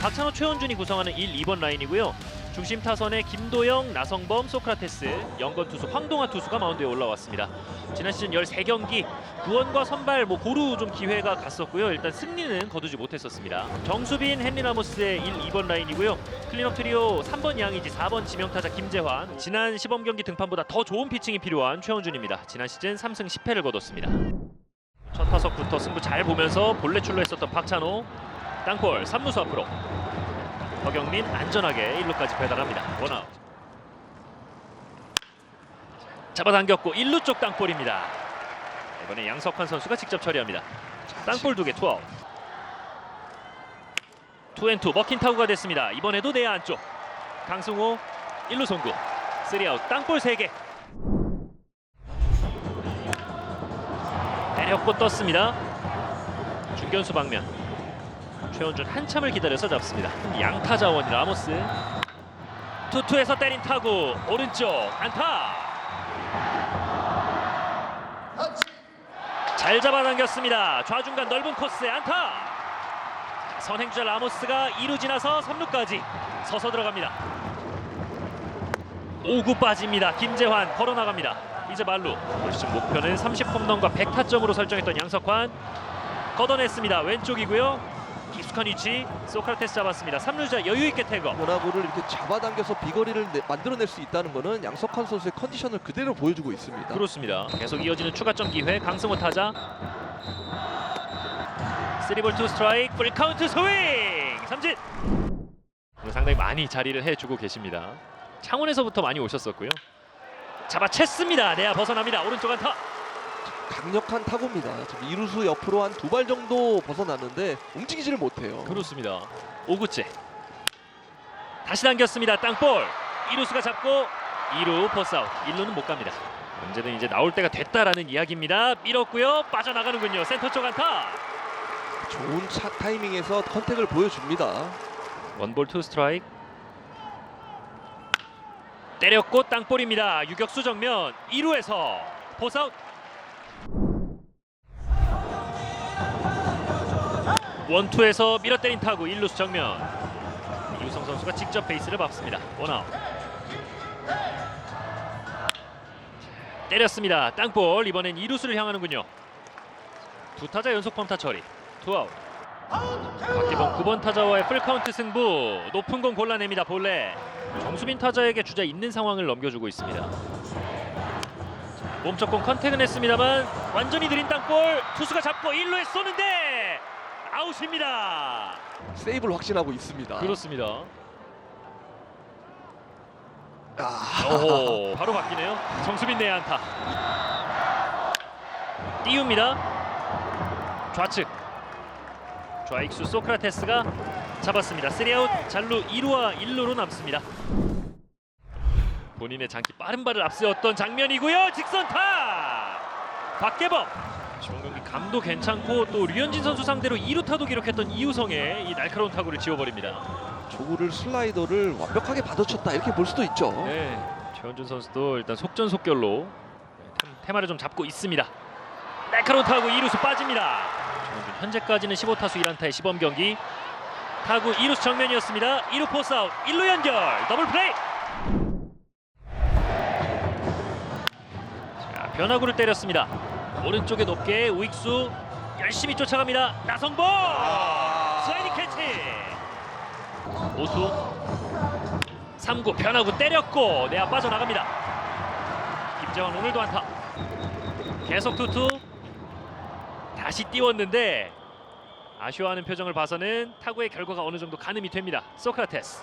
박찬호, 최원준이 구성하는 1, 2번 라인이고요. 중심 타선에 김도영, 나성범, 소크라테스, 연건 투수, 황동아 투수가 마운드에 올라왔습니다. 지난 시즌 13경기 구원과 선발 뭐 고루 좀 기회가 갔었고요. 일단 승리는 거두지 못했었습니다. 정수빈, 헨리 라모스의 1, 2번 라인이고요. 클린업 트리오 3번 양이지 4번 지명타자 김재환. 지난 시범 경기 등판보다 더 좋은 피칭이 필요한 최원준입니다. 지난 시즌 3승 10패를 거뒀습니다. 첫 타석부터 승부 잘 보면서 본래 출루했었던 박찬호 땅볼 3루수 앞으로 허경민 안전하게 1루까지 배달합니다. 원아웃. 잡아당겼고 1루 쪽 땅볼입니다. 이번에 양석환 선수가 직접 처리합니다. 땅볼 두 개 투아웃. 투앤투 먹힌 타구가 됐습니다. 이번에도 내야 안쪽. 강승호 1루 송구. 3아웃 땅볼 3개. 때렸고 떴습니다. 중견수 방면. 최원준 한참을 기다려서 잡습니다. 양타 자원 라모스. 투투에서 때린 타구 오른쪽 안타. 잘 잡아당겼습니다. 좌중간 넓은 코스의 안타. 선행주자 라모스가 2루 지나서 3루까지 서서 들어갑니다. 5구 빠집니다. 김재환 걸어 나갑니다. 이제 말루. 올 시즌 목표는 30홈런과 100타점으로 설정했던 양석환 걷어냈습니다. 왼쪽이고요. 깊숙한 위치 소크라테스 잡았습니다. 3루자 여유 있게 태거. 원아구를 이렇게 잡아당겨서 비거리를 내- 만들어낼 수 있다는 것은 양석환 선수의 컨디션을 그대로 보여주고 있습니다. 그렇습니다. 계속 이어지는 추가점 기회 강승호 타자. 3볼 2 스트라이크 풀 카운트 스윙 삼진. 오늘 상당히 많이 자리를 해주고 계십니다. 창원에서부터 많이 오셨었고요. 잡아챘습니다. 내야 벗어납니다. 오른쪽 안타. 강력한 타구입니다. 지금 이루수 옆으로 한 두 발 정도 벗어났는데 움직이지를 못해요. 그렇습니다. 5구째. 다시 당겼습니다. 땅볼. 2루수가 잡고 2루 포스아웃. 1루는 못 갑니다. 언제든 이제 나올 때가 됐다라는 이야기입니다. 밀었고요. 빠져나가는군요. 센터 쪽 안타. 좋은 차 타이밍에서 컨택을 보여줍니다. 원볼 투 스트라이크. 때렸고 땅볼입니다. 유격수 정면 2루에서 포스아웃. 원투에서 밀어때린 타구 1루수 정면. 이우성 선수가 직접 베이스를 밟습니다. 원아웃. 때렸습니다. 땅볼 이번엔 2루수를 향하는군요. 두 타자 연속 펌타 처리. 투아웃. 박기범 9번 타자와의 풀카운트 승부 높은 공 골라냅니다 볼레 정수빈 타자에게 주자 있는 상황을 넘겨주고 있습니다 몸쪽 공 컨택은 했습니다만 완전히 느린 땅볼 투수가 잡고 1루에 쏘는데 아웃입니다. 세이브를 확신하고 있습니다. 그렇습니다. 아, 오호 바로 바뀌네요. 정수빈 내야 안타. 띄웁니다. 좌측. 좌익수 소크라테스가 잡았습니다. 3아웃 잘루 2루와 1루로 남습니다. 본인의 장기 빠른 발을 앞세웠던 장면이고요. 직선타! 박계범 감도 괜찮고 또 류현진 선수 상대로 2루 타도 기록했던 이우성의 이 날카로운 타구를 지워버립니다 조구를 슬라이더를 완벽하게 받아쳤다 이렇게 볼 수도 있죠. 네, 최원준 선수도 일단 속전속결로 템- 테마를 좀 잡고 있습니다. 날카로운 타구 2루수 빠집니다. 최원준 현재까지는 15타수 1안타의 시범 경기. 타구 2루수 정면이었습니다. 2루 포스 아웃, 1루 연결, 더블 플레이. 자, 변화구를 때렸습니다. 오른쪽에 높게 우익수 열심히 쫓아갑니다. 나성범 슬라이딩 캐치. 오수 3구 변화구 때렸고 내야 빠져나갑니다. 김재원 오늘도 안타. 계속 투투 다시 띄웠는데 아쉬워하는 표정을 봐서는 타구의 결과가 어느 정도 가늠이 됩니다. 소크라테스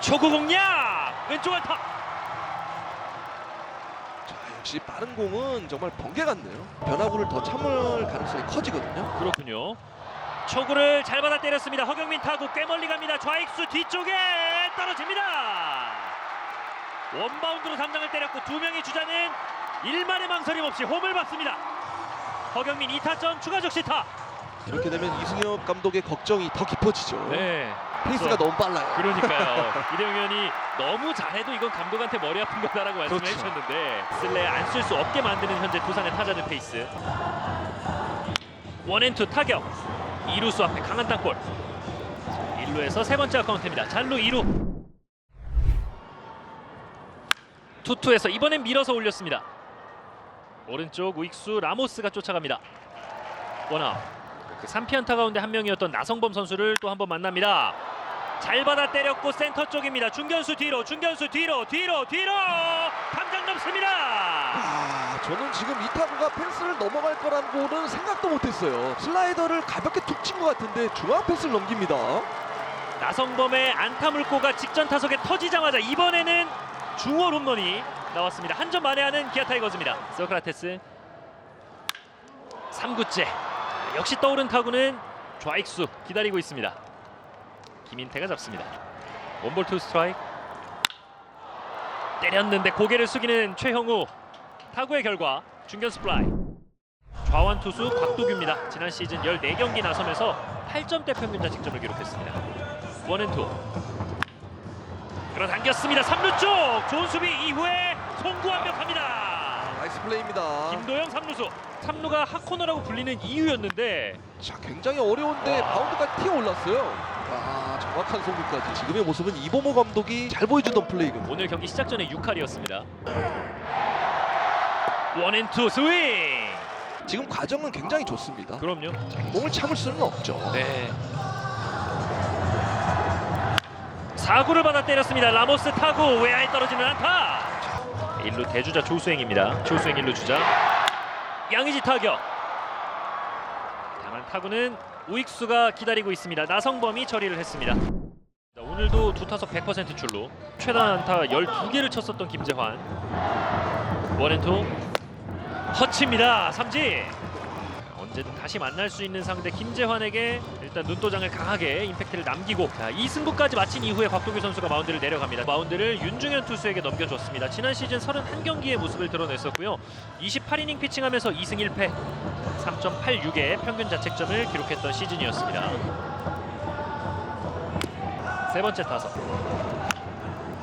초구 공략 왼쪽 안타. 자, 역시 빠른 공은 정말 번개 같네요. 변화구를 더 참을 가능성이 커지거든요. 그렇군요. 초구를 잘 받아 때렸습니다. 허경민 타구 꽤 멀리 갑니다. 좌익수 뒤쪽에 떨어집니다. 원바운드로 3장을 때렸고 두 명의 주자는 일만의 망설임 없이 홈을 받습니다. 허경민 2타점 추가 적 시타. 이렇게 되면 이승엽 감독의 걱정이 더 깊어지죠. 네. 페이스가 너무 빨라요. 그러니까요. 이대영 의원이 너무 잘해도 이건 감독한테 머리 아픈 거다라고 말씀을 그렇죠. 해주셨는데 쓸래 안쓸 수 없게 만드는 현재 두산의 타자들 페이스. 원앤투 타격. 이루수 앞에 강한 땅볼. 1루에서 세 번째 아카운트입니다. 잔루 2루. 투투에서 이번엔 밀어서 올렸습니다. 오른쪽 우익수 라모스가 쫓아갑니다. 원아웃. 그 3피안타 가운데 한 명이었던 나성범 선수를 또 한 번 만납니다. 잘 받아 때렸고 센터 쪽입니다. 중견수 뒤로, 중견수 뒤로, 뒤로, 뒤로 담장 넘습니다. 아, 저는 지금 이 타구가 펜스를 넘어갈 거라고는 생각도 못했어요. 슬라이더를 가볍게 툭 친 것 같은데 중앙 펜스를 넘깁니다. 나성범의 안타 물고가 직전 타석에 터지자마자 이번에는 중월 홈런이 나왔습니다. 한 점 만회하는 기아 타이거즈입니다. 소크라테스 3구째 역시 떠오른 타구는 좌익수 기다리고 있습니다. 김인태가 잡습니다. 원볼 투 스트라이크 때렸는데 고개를 숙이는 최형우 타구의 결과 중견수 플라이 좌완 투수 곽도규입니다. 지난 시즌 14경기 나서면서 8점대 평균 자책점을 기록했습니다. 원앤투 끌어당겼습니다 3루 쪽 좋은 수비 이후에 송구 완벽합니다 나이스 플레이입니다. 김도영 3루수 3루가 핫코너라고 불리는 이유였는데 자, 굉장히 어려운데 바운드까지 튀어 올랐어요. 아, 정확한 송구까지. 지금의 모습은 이보모 감독이 잘 보여주던 플레이군. 오늘 경기 시작 전에 6할이었습니다 원앤투 스윙 지금 과정은 굉장히 좋습니다. 그럼요 몸을 참을 수는 없죠. 네 4구를 받아 때렸습니다 라모스 타고 외야에 떨어지는 안타 1루 대주자 조수행입니다. 조수행 1루 주자. 양의지 타격. 다만 타구는 우익수가 기다리고 있습니다. 나성범이 처리를 했습니다. 자, 오늘도 두 타석 100% 출루 최다 안타 12개를 쳤었던 김재환. 원앤투. 허치입니다. 삼진 언제든 다시 만날 수 있는 상대 김재환에게 일단 눈도장을 강하게 임팩트를 남기고 자, 이 승부까지 마친 이후에 곽도규 선수가 마운드를 내려갑니다. 마운드를 윤중현 투수에게 넘겨줬습니다. 지난 시즌 31경기의 모습을 드러냈었고요. 28이닝 피칭하면서 2승 1패 3.86의 평균 자책점을 기록했던 시즌이었습니다. 세 번째 타석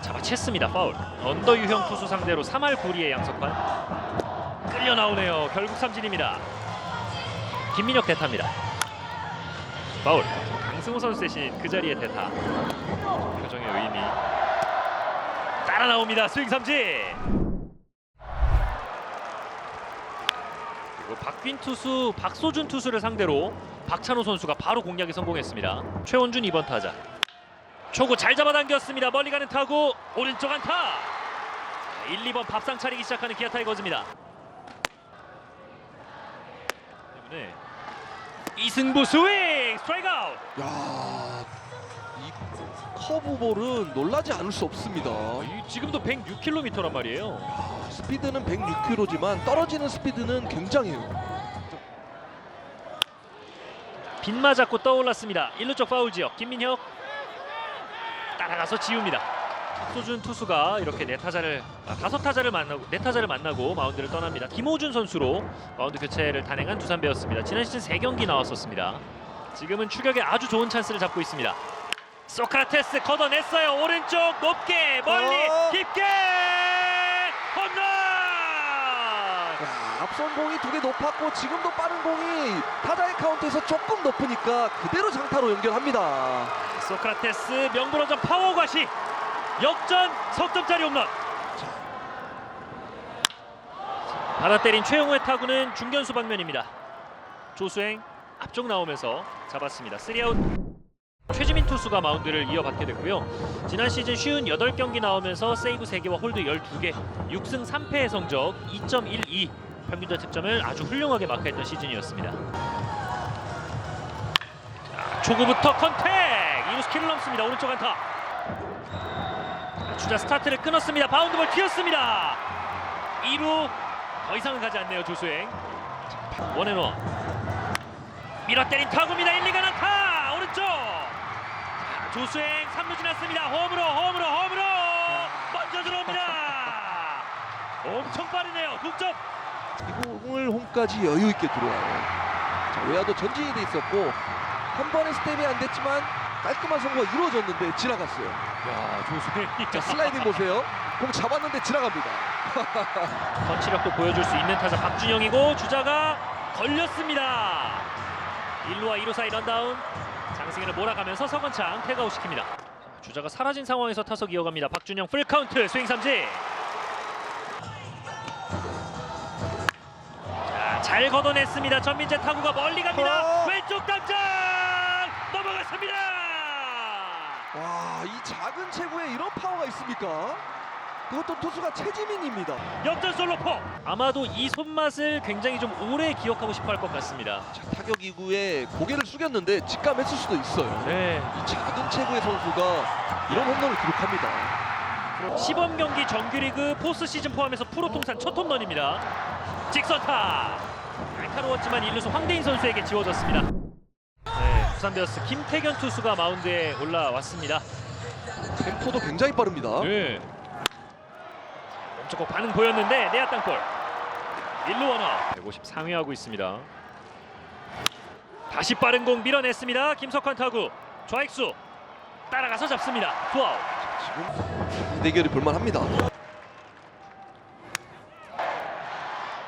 잡아챘습니다. 파울. 언더 유형 투수 상대로 3할 9리의 양석환 끌려 나오네요. 결국 삼진입니다. 김민혁 대타입니다. 파울. 강승호 선수 대신 그 자리에 대타. 표정의 의미. 따라 나옵니다. 스윙 삼진. 그리고 박빈 투수, 박소준 투수를 상대로 박찬호 선수가 바로 공략에 성공했습니다. 최원준 2번 타자. 초구 잘 잡아당겼습니다. 멀리 가는 타구 오른쪽 안타. 1, 2번 밥상 차리기 시작하는 기아 타이거즈입니다. 때문에 이승부 스윙 스트라이크 아웃. 야, 이 커브볼은 놀라지 않을 수 없습니다. 이- 지금도 106km란 말이에요. 아, 스피드는 106km지만 떨어지는 스피드는 굉장해요. 빗 맞았고 떠올랐습니다. 1루 쪽 파울 지역. 김민혁. 따라가서 지웁니다 박소준 투수가 이렇게 네 타자를 아, 다섯 타자를 만나고 네 타자를 만나고 마운드를 떠납니다. 김호준 선수로 마운드 교체를 단행한 두산 베어스입니다. 지난 시즌 세 경기 나왔었습니다. 지금은 추격에 아주 좋은 찬스를 잡고 있습니다. 소크라테스 걷어냈어요. 오른쪽 높게 멀리 어. 깊게! 홈런! 야, 앞선 공이 두 개 높았고 지금도 빠른 공이 타자의 카운트에서 조금 높으니까 그대로 장타로 연결합니다. 소크라테스 명불허전 파워 과시 역전 석점짜리 홈런. 받아 때린 최용호의 타구는 중견수 방면입니다. 조수행 앞쪽 나오면서 잡았습니다. 3아웃. 최지민 투수가 마운드를 이어받게 됐고요. 지난 시즌 쉬운 8경기 나오면서 세이브 3개와 홀드 12개 6승 3패의 성적 2.12 평균 자책점을 아주 훌륭하게 마크했던 시즌이었습니다. 자, 초구부터 컨택! 2루 스킬을 넘습니다. 오른쪽 안타. 자, 주자 스타트를 끊었습니다. 바운드볼 튀었습니다. 2루 더 이상은 가지 않네요 조수행. 원앤원. 밀어 때린 타구입니다. 1, 2가 안타! 오른쪽! 자, 조수행 3루 지났습니다. 홈으로 홈으로 홈으로! 먼저 들어옵니다. 엄청 빠르네요 이 공을 홈까지 여유 있게 들어와요. 자, 외야도 전진이 돼 있었고 한 번의 스텝이 안 됐지만 깔끔한 선거가 이루어졌는데 지나갔어요. 야 조수행 자, 슬라이딩 보세요. 공 잡았는데 지나갑니다. 펀치력도 보여줄 수 있는 타자 박준영이고 주자가 걸렸습니다. 1루와 2루 사이 런다운 장사 승현을 몰아가면서 서건창 태그아웃 시킵니다. 자, 주자가 사라진 상황에서 타석 이어갑니다. 박준영 풀 카운트 스윙 삼진. 자, 잘 걷어냈습니다. 전민재 타구가 멀리 갑니다. 어. 왼쪽 담장 넘어갔습니다. 와, 이 작은 체구에 이런 파워가 있습니까? 그것도 투수가 최지민입니다. 역전 솔로포. 아마도 이 손맛을 굉장히 좀 오래 기억하고 싶어 할 것 같습니다. 자, 타격 이후에 고개를 숙였는데 직감했을 수도 있어요. 네. 이 작은 체구의 선수가 이런 홈런을 기록합니다. 시범 경기 정규리그 포스 시즌 포함해서 프로 통산 첫 홈런입니다. 직선타. 날카로웠지만 일루수 황대인 선수에게 지워졌습니다. 네, 부산 베어스 김태견 투수가 마운드에 올라왔습니다. 템포도 굉장히 빠릅니다. 네. 멈쩍고 반응 보였는데 내야 땅볼. 1루 원어. 150 상회하고 있습니다. 다시 빠른 공 밀어냈습니다. 김석환 타구. 좌익수 따라가서 잡습니다. 투아웃. 지금 이 대결이 볼만합니다.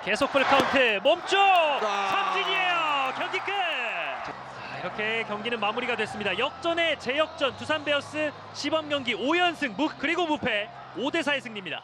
계속 풀 카운트 아. 삼진이에요 경기 끝 자, 이렇게 경기는 마무리가 됐습니다. 역전의 재역전 두산 베어스 시범 경기 5연승 무, 그리고 무패 5대 4의 승리입니다